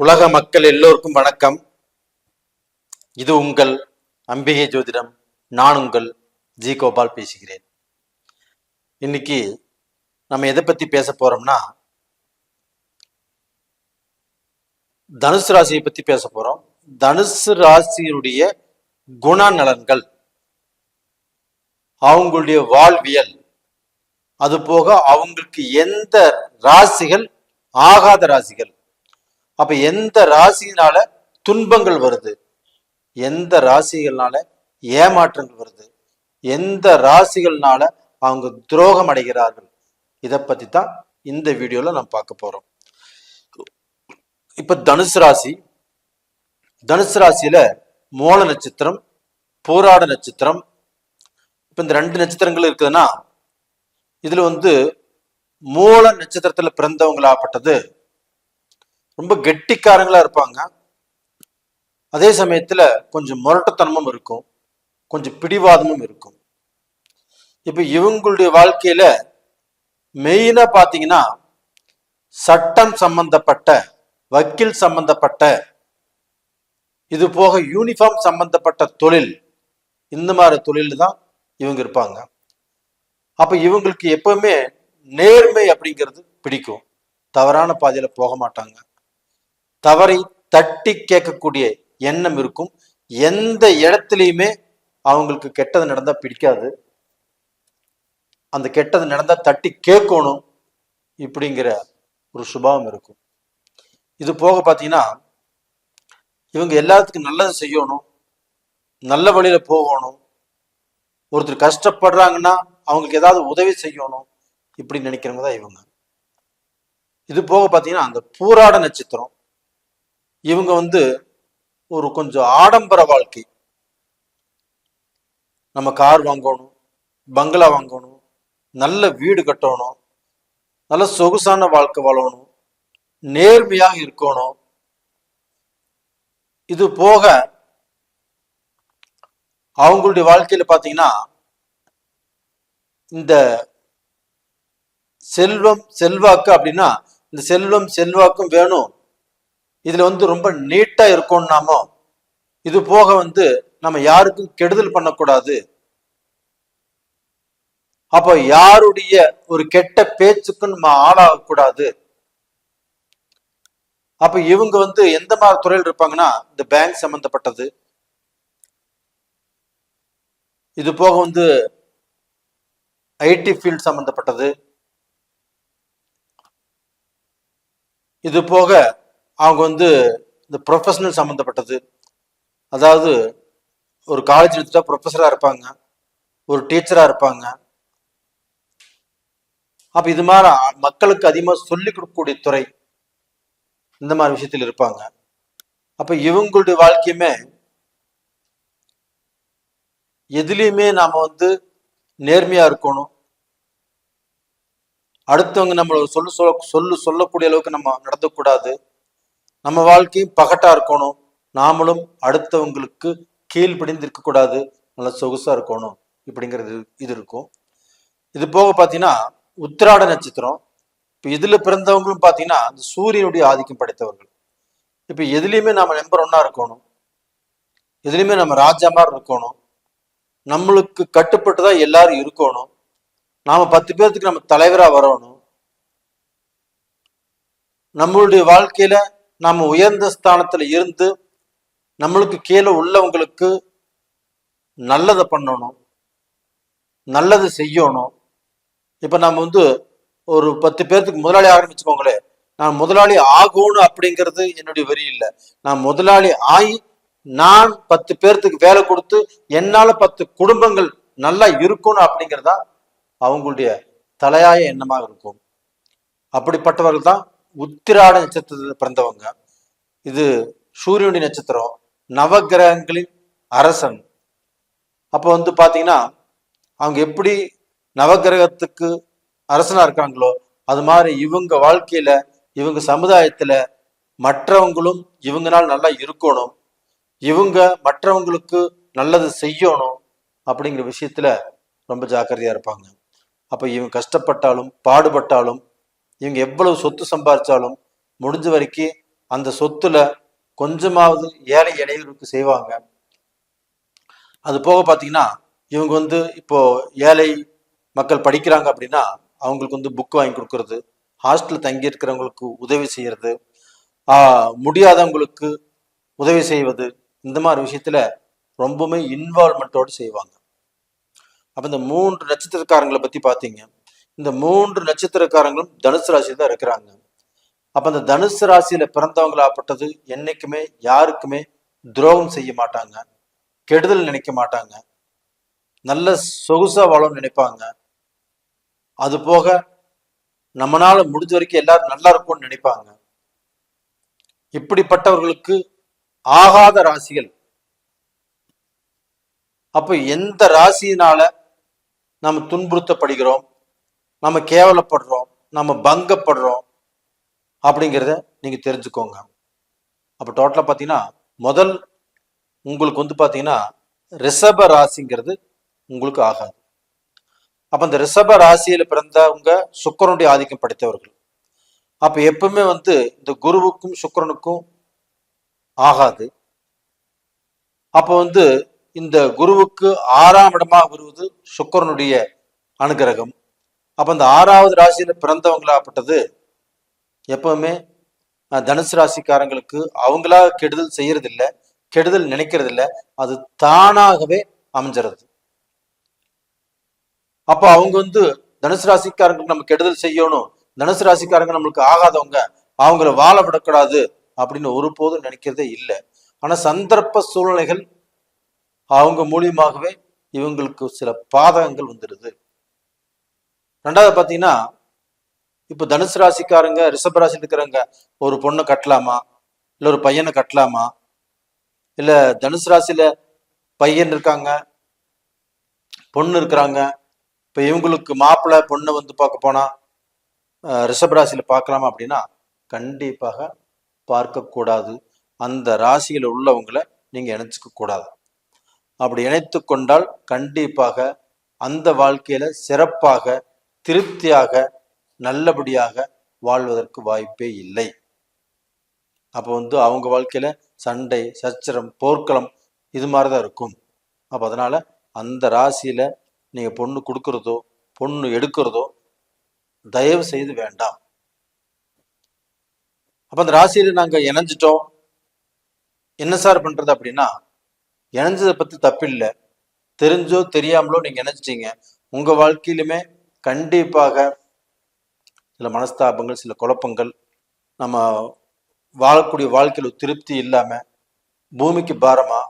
உலக மக்கள் எல்லோருக்கும் வணக்கம். இது உங்கள் அம்பிகை ஜோதிடம். நான் உங்கள் ஜி கோபால் பேசுகிறேன். இன்னைக்கு நம்ம எதை பத்தி பேச போறோம்னா தனுசு ராசியை பத்தி பேச போறோம். தனுசு ராசியினுடைய குணநலன்கள் அவங்களுடைய வாழ்வியல் அது போக அவங்களுக்கு எந்த ராசிகள் ஆகாத ராசிகள் அப்ப எந்த ராசியினால துன்பங்கள் வருது? எந்த ராசிகள்னால ஏமாற்றங்கள் வருது? எந்த ராசிகள்னால அவங்க துரோகம் அடைகிறார்கள்? இதை பத்தி தான் இந்த வீடியோல நம்ம பார்க்க போறோம். இப்ப தனுசு ராசி தனுசு ராசியில மூல நட்சத்திரம் போராட நட்சத்திரம். இப்ப இந்த ரெண்டு நட்சத்திரங்கள் இருக்குதுன்னா இதுல வந்து மூல நட்சத்திரத்துல பிறந்தவங்களாப்பட்டது ரொம்ப கெட்டிக்காரங்களா இருப்பாங்க. அதே சமயத்துல கொஞ்சம் முரட்டுத்தனமும் இருக்கும். கொஞ்சம் பிடிவாதமும் இருக்கும். இப்ப இவங்களுடைய வாழ்க்கையில மெயினா பாத்தீங்கன்னா சட்டம் சம்பந்தப்பட்ட வக்கீல் சம்பந்தப்பட்ட இது போக யூனிஃபார்ம் சம்பந்தப்பட்ட தொழில் இந்த மாதிரி தொழில் தான் இவங்க இருப்பாங்க. அப்ப இவங்களுக்கு எப்பவுமே நேர்மை அப்படிங்கிறது பிடிக்கும். தவறான பாதையில போக மாட்டாங்க. தவறை தட்டி கேட்கக்கூடிய எண்ணம் இருக்கும். எந்த இடத்துலையுமே அவங்களுக்கு கெட்டது நடந்தா பிடிக்காது. அந்த கெட்டது நடந்தா தட்டி கேட்கணும் இப்படிங்கிற ஒரு சுபாவம் இருக்கும். இது போக பார்த்தீங்கன்னா இவங்க எல்லாத்துக்கும் நல்லது செய்யணும் நல்ல வழியில போகணும் ஒருத்தர் கஷ்டப்படுறாங்கன்னா அவங்களுக்கு ஏதாவது உதவி செய்யணும் இப்படி நினைக்கிறவங்க தான் இவங்க. இது போக பார்த்தீங்கன்னா அந்த பூராட நட்சத்திரம் இவங்க வந்து ஒரு கொஞ்சம் ஆடம்பர வாழ்க்கை. நம்ம கார் வாங்கணும் பங்களா வாங்கணும் நல்ல வீடு கட்டணும் நல்ல சொகுசான வாழ்க்கை வாழணும் நேர்மையாக இருக்கணும். இது போக அவங்களுடைய வாழ்க்கையில பாத்தீங்கன்னா இந்த செல்வம் செல்வாக்கு அப்படின்னா இந்த செல்வம் செல்வாக்கும் வேணும். இதுல வந்து ரொம்ப நீட்டா இருக்கோம்னாமோ இது போக வந்து நம்ம யாருக்கும் கெடுதல் பண்ணக்கூடாது. அப்போ யாருடைய ஒரு கெட்ட பேச்சுக்கு நம்ம ஆளாகக்கூடாது. அப்ப இவங்க வந்து எந்த மாதிரி துறையில் இருப்பாங்கன்னா இந்த பேங்க் சம்பந்தப்பட்டது. இது போக வந்து ஐடி ஃபீல்ட் சம்பந்தப்பட்டது. இது போக அவங்க வந்து இந்த ப்ரொஃபஷனல் சம்மந்தப்பட்டது அதாவது ஒரு காலேஜ் எடுத்துட்டா ப்ரொஃபஸராக இருப்பாங்க. ஒரு டீச்சராக இருப்பாங்க. அப்போ இது மாதிரி மக்களுக்கு அதிகமாக சொல்லிக் கொடுக்கக்கூடிய துறை இந்த மாதிரி விஷயத்தில் இருப்பாங்க. அப்போ இவங்களுடைய வாழ்க்கையுமே எதுலேயுமே நாம் வந்து நேர்மையாக இருக்கணும். அடுத்தவங்க நம்மளை சொல்லு சொல்ல சொல்லு சொல்லக்கூடிய அளவுக்கு நம்ம நடத்தக்கூடாது. நம்ம வாழ்க்கையும் பகட்டா இருக்கணும். நாமளும் அடுத்தவங்களுக்கு கீழ்ப்படிந்து இருக்கக்கூடாது நல்லா சொகுசா இருக்கணும் இப்படிங்கிறது இது இருக்கும். இது போக பார்த்தீங்கன்னா உத்திராட நட்சத்திரம். இப்போ இதில் பிறந்தவங்களும் பார்த்தீங்கன்னா அந்த சூரியனுடைய ஆதிக்கம் படைத்தவர்கள். இப்போ எதுலேயுமே நம்ம நம்பர் ஒன்னா இருக்கணும். எதுலேயுமே நம்ம ராஜா மாதிரி இருக்கணும். நம்மளுக்கு கட்டுப்பட்டு தான் எல்லாரும் இருக்கணும். நாம பத்து பேர்த்துக்கு நம்ம தலைவராக வரணும். நம்மளுடைய வாழ்க்கையில நாம் உயர்ந்த ஸ்தானத்தில் இருந்து நம்மளுக்கு கீழே உள்ளவங்களுக்கு நல்லதை பண்ணணும் நல்லது செய்யணும். இப்போ நம்ம வந்து ஒரு பத்து பேர்த்துக்கு முதலாளி ஆரம்பிச்சுக்கோங்களே நான் முதலாளி ஆகணும் அப்படிங்கிறது என்னுடைய வரி இல்லை. நான் முதலாளி ஆகி நான் பத்து பேர்த்துக்கு வேலை கொடுத்து என்னால் பத்து குடும்பங்கள் நல்லா இருக்கணும் அப்படிங்கிறதா அவங்களுடைய தலையாய எண்ணமாக இருக்கும். அப்படிப்பட்டவர்கள் தான் உத்திராட நட்சத்திரத்தில் பிறந்தவங்க. இது சூரியனுடைய நட்சத்திரம் நவகிரகங்களின் அரசன். அப்போ வந்து பாத்தீங்கன்னா அவங்க எப்படி நவகிரகத்துக்கு அரசனா இருக்காங்களோ அது மாதிரி இவங்க வாழ்க்கையில இவங்க சமுதாயத்துல மற்றவங்களும் இவங்கனால் நல்லா இருக்கணும். இவங்க மற்றவங்களுக்கு நல்லது செய்யணும் அப்படிங்கிற விஷயத்துல ரொம்ப ஜாக்கிரதையா இருப்பாங்க. அப்ப இவங்க கஷ்டப்பட்டாலும் பாடுபட்டாலும் இவங்க எவ்வளவு சொத்து சம்பாதிச்சாலும் முடிஞ்ச வரைக்கும் அந்த சொத்துல கொஞ்சமாவது ஏழை இடையூறுக்கு செய்வாங்க. அது போக பார்த்தீங்கன்னா இவங்க வந்து இப்போ ஏழை மக்கள் படிக்கிறாங்க அப்படின்னா அவங்களுக்கு வந்து புக் வாங்கி கொடுக்கறது ஹாஸ்டல் தங்கி இருக்கிறவங்களுக்கு உதவி செய்யறது ஆஹ் முடியாதவங்களுக்கு உதவி செய்வது இந்த மாதிரி விஷயத்துல ரொம்பவுமே இன்வால்மெண்ட்டோடு செய்வாங்க. அப்போ இந்த மூன்று நட்சத்திரக்காரங்களை பத்தி பார்த்தீங்க இந்த மூன்று நட்சத்திரக்காரங்களும் தனுசு ராசியில் தான் இருக்கிறாங்க. அப்ப அந்த தனுசு ராசியில பிறந்தவங்களாப்பட்டது என்னைக்குமே யாருக்குமே துரோகம் செய்ய மாட்டாங்க. கெடுதல் நினைக்க மாட்டாங்க. நல்ல சொகுசா வாழும் நினைப்பாங்க. அது போக நம்மனால முடிஞ்ச வரைக்கும் எல்லாரும் நல்லா இருக்கும்னு நினைப்பாங்க. இப்படிப்பட்டவர்களுக்கு ஆகாத ராசிகள். அப்ப எந்த ராசியினால நாம துன்புறுத்தப்படுகிறோம்? நம்ம கேவலப்படுறோம் நம்ம பங்கப்படுறோம் அப்படிங்கிறத நீங்கள் தெரிஞ்சுக்கோங்க. அப்போ டோட்டலாக பார்த்தீங்கன்னா முதல் உங்களுக்கு வந்து பார்த்தீங்கன்னா ரிஷப ராசிங்கிறது உங்களுக்கு ஆகாது. அப்போ அந்த ரிஷப ராசியில் பிறந்தவங்க சுக்கரனுடைய ஆதிக்கம் படைத்தவர்கள். அப்போ எப்பவுமே வந்து இந்த குருவுக்கும் சுக்கரனுக்கும் ஆகாது. அப்போ வந்து இந்த குருவுக்கு ஆறாம் இடமாக வருவது சுக்கரனுடைய அனுகிரகம். அப்போ அந்த ஆறாவது ராசியில பிறந்தவங்களாப்பட்டது எப்பவுமே தனுசு ராசிக்காரங்களுக்கு அவங்களா கெடுதல் செய்யறதில்ல கெடுதல் நினைக்கிறது இல்ல அது தானாகவே அமைஞ்சிறது. அப்போ அவங்க வந்து தனுசு ராசிக்காரங்களுக்கு நம்ம கெடுதல் செய்யணும் தனுசு ராசிக்காரங்க நம்மளுக்கு ஆகாதவங்க அவங்கள வாழ விடக்கூடாது அப்படின்னு ஒருபோதும் நினைக்கிறதே இல்லை. ஆனால் சந்தர்ப்ப சூழ்நிலைகள் அவங்க மூலியமாகவே இவங்களுக்கு சில பாதகங்கள் வந்துடுது. ரெண்டாவது பார்த்தீங்கன்னா இப்போ தனுசு ராசிக்காரங்க ரிஷப ராசியில் இருக்கிறவங்க ஒரு பொண்ணை கட்டலாமா? இல்லை ஒரு பையனை கட்டலாமா? இல்லை தனுசு ராசியில பையன் இருக்காங்க பொண்ணு இருக்கிறாங்க இப்போ இவங்களுக்கு மாப்பிள்ளை பொண்ணை வந்து பார்க்க போனால் ரிஷப் ரிஷப ராசியில பார்க்கலாமா அப்படின்னா கண்டிப்பாக பார்க்கக்கூடாது அந்த ராசியில் உள்ளவங்களை நீங்கள் இணைச்சிக்க கூடாது. அப்படி இணைத்து கொண்டால் கண்டிப்பாக அந்த வாழ்க்கையில சிறப்பாக திருப்தியாக நல்லபடியாக வாழ்வதற்கு வாய்ப்பே இல்லை. அப்போ வந்து அவங்க வாழ்க்கையில சண்டை சச்சரம் போர்க்களம் இது மாதிரி தான் இருக்கும். அப்போ அதனால அந்த ராசியில நீங்க பொண்ணு கொடுக்கறதோ பொண்ணு எடுக்கிறதோ தயவு செய்து வேண்டாம். அப்ப அந்த ராசியில நாங்க இணைஞ்சிட்டோம். என்ன சார் பண்றது அப்படின்னா இணைஞ்சதை பத்தி தப்பில்லை. தெரிஞ்சோ தெரியாமலோ நீங்க இணைச்சிட்டீங்க உங்க வாழ்க்கையிலுமே கண்டிப்பாக சில மனஸ்தாபங்கள் சில குழப்பங்கள் நம்ம வாழக்கூடிய வாழ்க்கையில் ஒரு திருப்தி இல்லாம பூமிக்கு பாரமா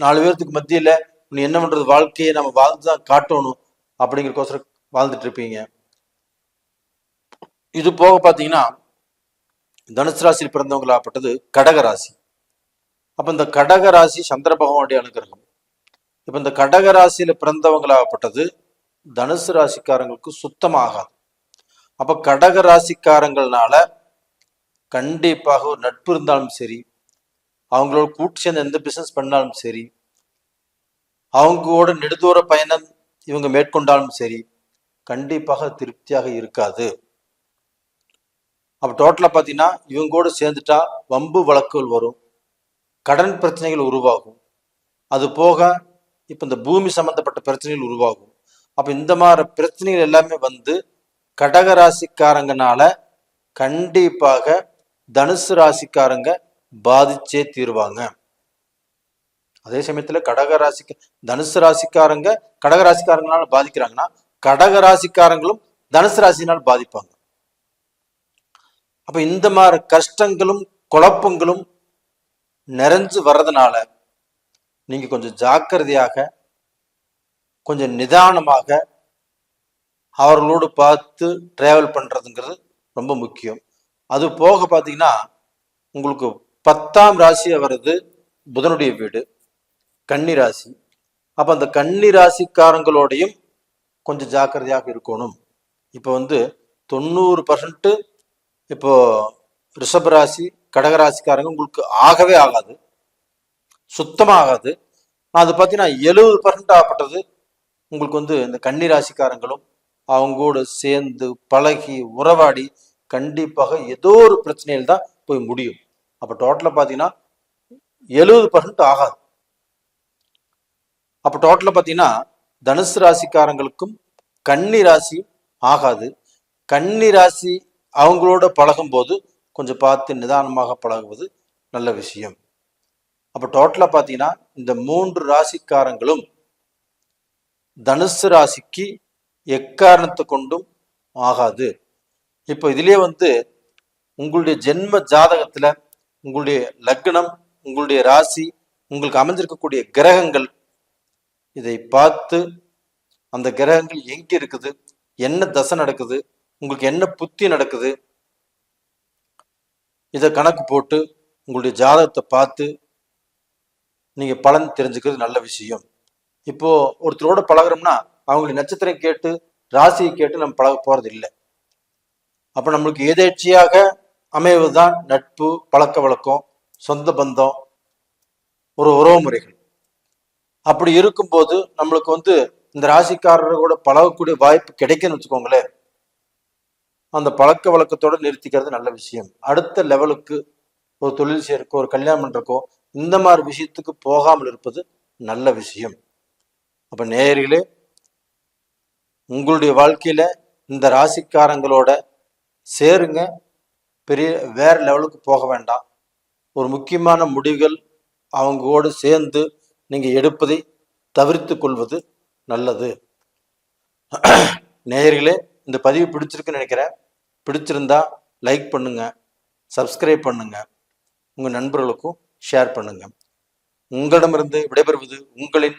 நாலு பேர்த்துக்கு மத்தியில நீ என்ன பண்றது வாழ்க்கையை நம்ம வாழ்ந்துதான் காட்டணும் அப்படிங்கிறக்கோசரம் வாழ்ந்துட்டு இருப்பீங்க இது போக பார்த்தீங்கன்னா தனுசு ராசியில் பிறந்தவங்களாகப்பட்டது கடக ராசி அப்போ இந்த கடக ராசி சந்திர பகவானுடைய அனுகிரகம். இப்போ இந்த கடக ராசியில் பிறந்தவங்களாகப்பட்டது தனுசு ராசிக்காரங்களுக்கு சுத்தமாகாது. அப்ப கடக ராசிக்காரங்கள்னால கண்டிப்பாக ஒரு நட்பு இருந்தாலும் சரி அவங்களோட கூட்டு சேர்ந்து எந்த பிசினஸ் பண்ணாலும் சரி அவங்களோட நெடுதூர பயணம் இவங்க மேற்கொண்டாலும் சரி கண்டிப்பாக திருப்தியாக இருக்காது. அப்போ டோட்டலா பாத்தீங்கன்னா இவங்க கூட சேர்ந்துட்டா வம்பு வழக்குகள் வரும் கடன் பிரச்சனைகள் உருவாகும். அது போக இப்போ இந்த பூமி சம்பந்தப்பட்ட பிரச்சனைகள் உருவாகும். அப்போ இந்த மாதிரி பிரச்சனைகள் எல்லாமே வந்து கடக ராசிக்காரங்கனால கண்டிப்பாக தனுசு ராசிக்காரங்க பாதிச்சே தீருவாங்க. அதே சமயத்துல கடகராசிக்கு தனுசு ராசிக்காரங்க கடக ராசிக்காரங்களால பாதிக்கிறாங்கன்னா கடக ராசிக்காரங்களும் தனுசு ராசினால் பாதிப்பாங்க. அப்ப இந்த மாதிரி கஷ்டங்களும் குழப்பங்களும் நிறைஞ்சு வர்றதுனால நீங்க கொஞ்சம் ஜாக்கிரதையாக கொஞ்சம் நிதானமாக அவர்களோடு பார்த்து ட்ராவல் பண்ணுறதுங்கிறது ரொம்ப முக்கியம். அது போக பார்த்தீங்கன்னா உங்களுக்கு பத்தாம் ராசி வர்றது புதனுடைய வீடு கன்னி ராசி. அப்போ அந்த கன்னி ராசிக்காரங்களோடையும் கொஞ்சம் ஜாக்கிரதையாக இருக்கணும். இப்போ வந்து தொண்ணூறு பர்சன்ட்டு இப்போ ரிஷபராசி கடகராசிக்காரங்க உங்களுக்கு ஆகவே ஆகாது. சுத்தமாக ஆகாது அது பார்த்தீங்கன்னா எழுபது பர்சன்ட் ஆகப்பட்டது உங்களுக்கு வந்து இந்த கன்னிராசிக்காரங்களும் அவங்களோட சேர்ந்து பழகி உறவாடி கண்டிப்பாக ஏதோ ஒரு பிரச்சனையில் தான் போய் முடியும். அப்போ டோட்டலாக பார்த்தீங்கன்னா எழுபது பர்சன்ட் ஆகாது. அப்போ டோட்டலாக பார்த்தீங்கன்னா தனுசு ராசிக்காரங்களுக்கும் கன்னி ராசி ஆகாது. கன்னி ராசி அவங்களோட பழகும்போது கொஞ்சம் பார்த்து நிதானமாக பழகுவது நல்ல விஷயம். அப்போ டோட்டலாக பார்த்தீங்கன்னா இந்த மூன்று ராசிக்காரங்களும் தனுசு ராசிக்கு எக்காரணத்தை கொண்டும் ஆகாது. இப்போ இதுலேயே வந்து உங்களுடைய ஜென்ம ஜாதகத்தில் உங்களுடைய லக்னம் உங்களுடைய ராசி உங்களுக்கு அமைஞ்சிருக்கக்கூடிய கிரகங்கள் இதை பார்த்து அந்த கிரகங்கள் எங்கே இருக்குது என்ன தசை நடக்குது உங்களுக்கு என்ன புத்தி நடக்குது இதை கணக்கு போட்டு உங்களுடைய ஜாதகத்தை பார்த்து நீங்கள் பலன் தெரிஞ்சுக்கிறது நல்ல விஷயம். இப்போ ஒருத்தரோட பழகுறோம்னா அவங்களுடைய நட்சத்திரம் கேட்டு ராசியை கேட்டு நம்ம பழக போறது இல்லை அப்ப நம்மளுக்கு எதேச்சியாக அமைவதுதான் நட்பு பழக்க வழக்கம் சொந்த பந்தம் ஒரு உறவு முறைகள். அப்படி இருக்கும்போது நம்மளுக்கு வந்து இந்த ராசிக்காரர்களோட பழகக்கூடிய வாய்ப்பு கிடைக்குன்னு வச்சுக்கோங்களேன். அந்த பழக்க வழக்கத்தோட நிறுத்திக்கிறது நல்ல விஷயம். அடுத்த லெவலுக்கு ஒரு தொழில் செய்யறக்கோ ஒரு கல்யாணம் பண்றக்கோ இந்த மாதிரி விஷயத்துக்கு போகாமல் இருப்பது நல்ல விஷயம். அப்ப நேயர்களே உங்களுடைய வாழ்க்கையில இந்த ராசிக்காரங்களோட சேருங்க. பெரிய வேற லெவலுக்கு போக வேண்டாம். ஒரு முக்கியமான முடிவுகள் அவங்களோடு சேர்ந்து நீங்க எடுப்பதை தவிர்த்து கொள்வது நல்லது. நேயர்களே இந்த பதிவு பிடிச்சிருக்குன்னு நினைக்கிறேன். பிடிச்சிருந்தா லைக் பண்ணுங்க சப்ஸ்கிரைப் பண்ணுங்க. உங்க நண்பர்களுக்கும் ஷேர் பண்ணுங்க. உங்களிடமிருந்து விடைபெறுவது உங்களின்